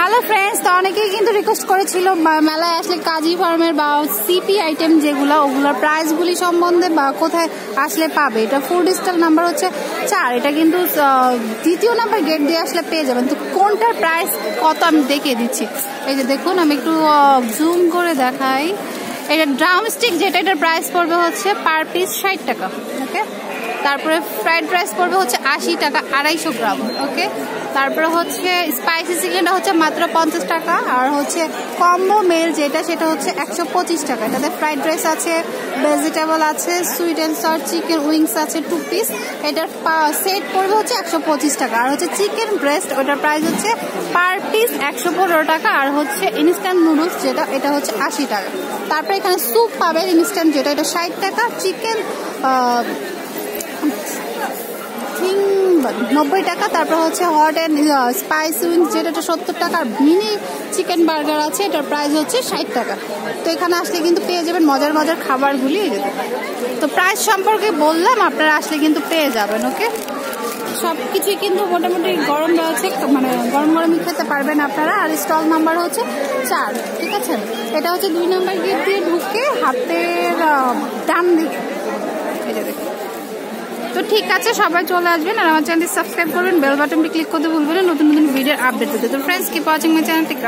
Hello friends তো অনেকেই কিন্তু রিকোয়েস্ট করেছিল মেলায় আসলে কাজী ফার্মের বা সিপি আইটেম যেগুলো, ওগুলোর প্রাইসগুলি সম্বন্ধে বা কোথায় আসলে পাবে। এটা ফুড স্টল নাম্বার হচ্ছে চার। এটা কিন্তু দ্বিতীয় নাম্বার গেট দিয়ে আসলে পেয়ে যাবেন। তো কোনটার প্রাইস কত আমি দেখিয়ে দিচ্ছি। এই যে দেখুন, আমি একটু জুম করে দেখাই। এটা ড্রাম স্টিক যেটা, এটার প্রাইস পড়বে হচ্ছে পার পিস ষাট টাকা ওকে তারপরে ফ্রাইড রাইস পড়বে হচ্ছে আশি টাকা, আড়াইশো গ্রাম ওকে তারপরে হচ্ছে স্পাইসি চিকেনটা হচ্ছে মাত্র পঞ্চাশ টাকা, আর হচ্ছে কম্বো মেল যেটা, সেটা হচ্ছে একশো পঁচিশ টাকা। এটাতে ফ্রাইড রাইস আছে ভেজিটেবল আছে sweet and sour chicken wings আছে টু পিস এটার সেট পড়বে হচ্ছে একশো পঁচিশ টাকা। আর হচ্ছে চিকেন ব্রেস্ট ওটার প্রাইস হচ্ছে পার পিস একশো পনেরো টাকা, আর হচ্ছে ইনস্ট্যান্ট নুডলস যেটা, এটা হচ্ছে আশি টাকা। তারপরে এখানে স্যুপ পাবেন ইনস্ট্যান্ট যেটা, এটা ষাট টাকা। চিকেন নব্বই টাকা। তারপর হচ্ছে হট অ্যান্ড স্পাইস উইংস যেটা সত্তর টাকা। মিনি চিকেন বার্গার আছে, এটার প্রাইস হচ্ছে ষাট টাকা। তো এখানে আসলে কিন্তু পেয়ে যাবেন মজার মজার খাবারগুলি। তো প্রাইস সম্পর্কে বললাম, আপনারা আসলে কিন্তু পেয়ে যাবেন ওকে সব কিছুই কিন্তু মোটামুটি গরম রয়েছে মানে গরম গরমই খেতে পারবেন আপনারা। আর স্টল নাম্বার হচ্ছে চার, ঠিক আছে? এটা হচ্ছে দুই নাম্বার গেট দিয়ে ঢুকে হাতের ডান দিকে। তো ঠিক আছে, সবাই চলে আসবেন আর আমার চ্যানেলটি সাবস্ক্রাইব করবেন বেল বাটনটি ক্লিক করতে ভুলবেন নতুন নতুন ভিডিওর আপডেট পেতে। তো friends keep watching my channel tick